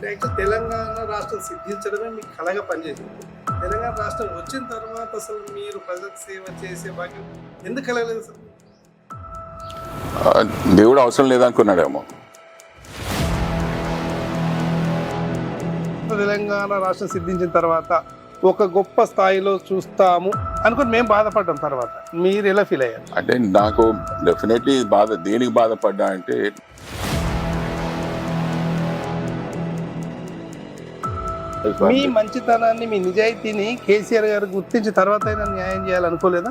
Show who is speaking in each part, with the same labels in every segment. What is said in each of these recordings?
Speaker 1: అంటే యాక్చువల్ తెలంగాణ రాష్ట్రం సిద్ధించడమే మీకు కలగా పనిచేసింది. తెలంగాణ రాష్ట్రం వచ్చిన తర్వాత అసలు మీరు ప్రజలకు సేవ చేసే భాగ్యం ఎందుకు కలగలేదు
Speaker 2: ఆ, దేవుడు అవసరం లేదనుకున్నాడేమో.
Speaker 1: తెలంగాణ రాష్ట్రం సిద్ధించిన తర్వాత ఒక గొప్ప స్థాయిలో చూస్తాము అనుకుని మేము బాధపడ్డాం తర్వాత. మీరు ఎలా ఫీల్ అయ్యారు?
Speaker 2: అంటే నాకు డెఫినెట్లీ బాధ దేనికి బాధపడ్డా అంటే
Speaker 1: మీ మంచితనాన్ని మీ నిజాయితీని కేసీఆర్ గారు గుర్తించిన తర్వాత అయినా న్యాయం చేయాలనుకోలేదా?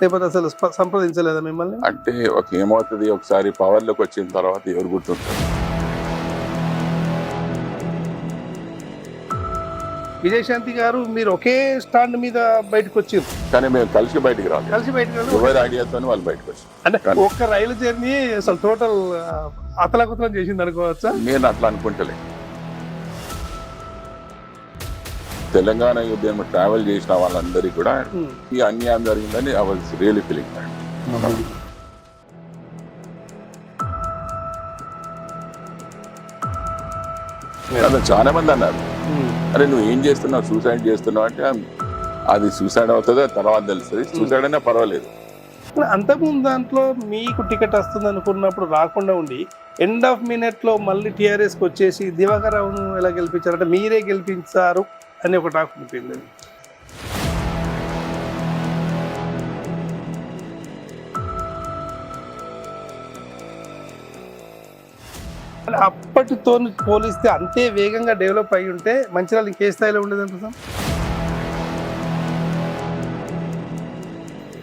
Speaker 1: లేకపోతే అసలు స్ప- సంప్రదించలేదా మిమ్మల్ని?
Speaker 2: అంటే ఒక ఏమవుతుంది? ఒకసారి పవర్లోకి వచ్చిన తర్వాత ఎవరు గుర్తుంటారు?
Speaker 1: విజయశాంతి గారు మీరు ఒకే స్టాండ్ మీద బయటకు వచ్చారు
Speaker 2: కానీ మేము కలిసి బయటికి రాలేదు.
Speaker 1: కలిసి బయటకు
Speaker 2: ఎవరి ఐడియాతో వాళ్ళు బయటకు వచ్చారు
Speaker 1: అంటే ఒక్క రైలు జర్నీ అసలు టోటల్ అతలాకుతలం చేసింది అనుకోవచ్చా
Speaker 2: నేను అట్లా అనుకుంటలే తెలంగాణ యుద్ధం ట్రావెల్ చేసిన వాళ్ళందరికీ కూడా
Speaker 1: Hmm.
Speaker 2: ఈ అన్యాయం జరిగిందని ఐ వాజ్ రియలీ ఫీలింగ్ అలా చాలా మంది అన్నారు. అరే నువ్వు ఏం చేస్తున్నావు? సూసైడ్ చేస్తున్నావు అంటే అది సూసైడ్ అవుతుందో? తర్వాత తెలుస్తుంది. సూసైడ్ అయినా పర్వాలేదు.
Speaker 1: అంతకుముందు దాంట్లో మీకు టికెట్ వస్తుంది అనుకున్నప్పుడు రాకుండా ఉండి ఎండ్ ఆఫ్ మినిట్లో మళ్ళీ టీఆర్ఎస్కి వచ్చేసి దివాకరావును ఎలా గెలిపించారు? అంటే మీరే గెలిపించారు. అని ఒక టాక్ అంటే అప్పటితో పోలిస్తే అంతే వేగంగా డెవలప్ అయి ఉంటే మంచిర్యాల ఇంకే స్థాయిలో ఉండేదంట సార్?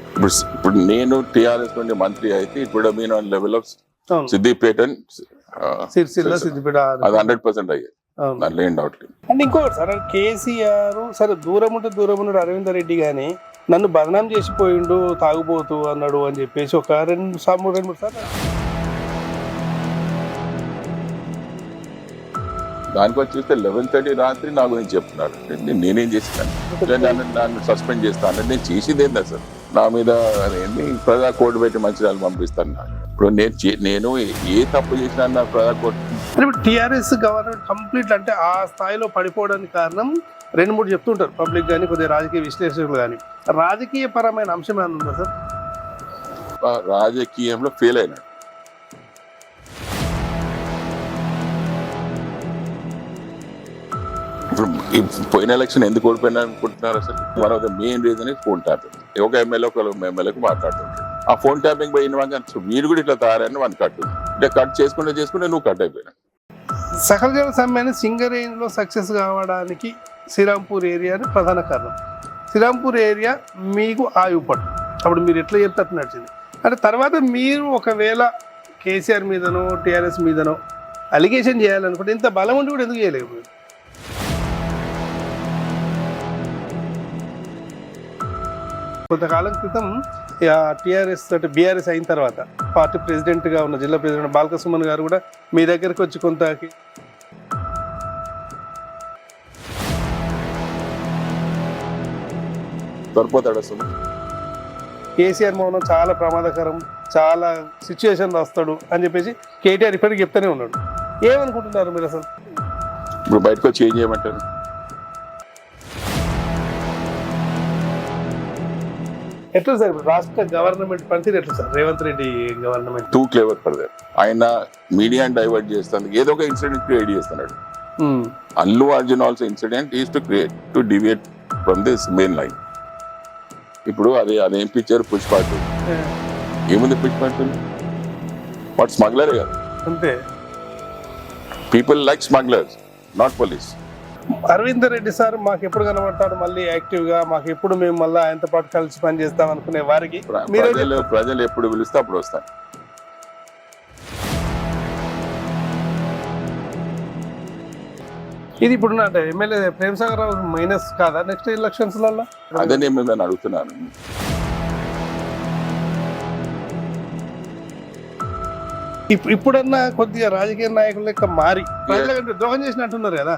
Speaker 2: ఇప్పుడు ఇప్పుడు నేను టిఆర్ఎస్ నుండి మంత్రి అయితే ఇప్పుడు mean on level of Siddipet
Speaker 1: Sircilla Siddipet
Speaker 2: అది హండ్రెడ్ పర్సెంట్ అయ్యేది దాంట్లో ఏం డౌట్ లేదు.
Speaker 1: అంటే ఇంకోటి సార్ కేసీఆర్ సరే దూరం ఉంటే దూరం ఉన్నాడు అరవింద్ రెడ్డి కానీ నన్ను బదనాం చేసిపోయిండు తాగుబోతు అన్నాడు అని చెప్పేసి ఒక రెండు సార్లు రెండు మూడు సార్లు.
Speaker 2: దానికి వచ్చి చూస్తే లెవెన్ థర్టీ రాత్రి నా గురించి చెప్తున్నాడు నేను నేనేం చేస్తాను నన్ను నన్ను సస్పెండ్ చేస్తాను నేను చేసింది ఏంది అసలు నా మీద ఏంటి ప్రజా కోర్టు పెట్టి మంచిర్యాలు పంపిస్తాను. ఇప్పుడు నేను నేను ఏ తప్పు చేసినా నా ప్రజా కోర్టు
Speaker 1: ఇప్పుడు టీఆర్ఎస్ గవర్నమెంట్ కంప్లీట్ అంటే ఆ స్థాయిలో పడిపోవడానికి కారణం రెండు మూడు చెప్తుంటారు పబ్లిక్ కానీ కొద్దిగా రాజకీయ విశ్లేషకులు కానీ రాజకీయ పరమైన అంశం ఏమైనా ఉందా సార్?
Speaker 2: రాజకీయంలో ఫెయిల్ అయినాడు. ఇప్పుడు ఈ పోయిన ఎలక్షన్ ఎందుకు ఓడిపోయినా అనుకుంటున్నారు అసలు? One of the main reason is phone tapping ఒక ఎమ్మెల్యే ఒక ఎమ్మెల్యేకి మాట్లాడుతుంటాడు ఆ ఫోన్ ట్యాపింగ్ పోయిన వాங்க వీడు కూడా ఇట్లా తయారని వాడిని కట్టు అంటే కట్ చేసుకుంటే చేసుకుంటే నువ్వు కట్ అయిపోయినా
Speaker 1: సహజ సమ్మెని రేంజ్లో సక్సెస్ కావడానికి శ్రీరాంపూర్ ఏరియాని ప్రధాన కారణం. శ్రీరాంపూర్ ఏరియా మీకు ఆయుపడు అప్పుడు మీరు ఎట్లా చెప్తే అట్లా నడిచింది. అంటే తర్వాత మీరు ఒకవేళ కేసీఆర్ మీదనో టీఆర్ఎస్ మీదనో అలిగేషన్ చేయాలనుకుంటే ఇంత బలం ఉండి కూడా ఎందుకు చేయలేకపోయింది కొంతకాలం క్రితం టీఆర్ఎస్ అంటే బీఆర్ఎస్ అయిన తర్వాత పార్టీ ప్రెసిడెంట్గా ఉన్న జిల్లా ప్రెసిడెంట్ బాలకసుమన్ గారు కూడా మీ దగ్గరకు వచ్చి కొంత
Speaker 2: సరిపోతాడు అసలు.
Speaker 1: కేసీఆర్ మౌనం చాలా ప్రమాదకరం చాలా సిచ్యువేషన్ వస్తాడు అని చెప్పేసి కేటీఆర్ ఇప్పటికి చెప్తూనే ఉన్నాడు. ఏమనుకుంటున్నారు మీరు అసలు?
Speaker 2: ఇప్పుడు బయటకు వచ్చి ఏం చేయమంటారు?
Speaker 1: ఎట్లా సార్? రాష్ట్ర గవర్నమెంట్ పనితీరు ఎట్లా sir? Revanth Reddy government.
Speaker 2: Too clever for that ఆయన మీడియాని డైవర్ట్ చేస్తాను. ఏదో ఒక ఇన్సిడెంట్ క్రియేట్ చేస్తున్నాడు. Allu Arjun also incident is to create to deviate from this main line ఇప్పుడు అదే అదేం పిక్చర్ పుష్ప టూ ఏముంది పుష్ప టూ వాట్ స్మగ్లర్ కదా?
Speaker 1: అంతే.
Speaker 2: People like smugglers not police
Speaker 1: Aravind Reddy sir మాకు ఎప్పుడు కనబడతాడు మళ్ళీ యాక్టివ్గా? మాకు ఎప్పుడు మేము మళ్ళీ ఆయనతో పాటు కలిసి పని చేస్తాం అనుకునే వారికి? మీరే
Speaker 2: ప్రజలు ఎప్పుడు పిలిస్తే అప్పుడు వస్తాను
Speaker 1: ఇది ఇప్పుడు అంటే ఎమ్మెల్యే ప్రేమ్ సాగర్ రావు మైనస్ కాదా నెక్స్ట్ ఎలక్షన్స్
Speaker 2: అదే నేను అడుగుతున్నాను.
Speaker 1: ఇప్- ఇప్పుడన్నా కొద్దిగా రాజకీయ నాయకుల లెక్క మారి ద్రోహం చేసినట్టున్నారు కదా.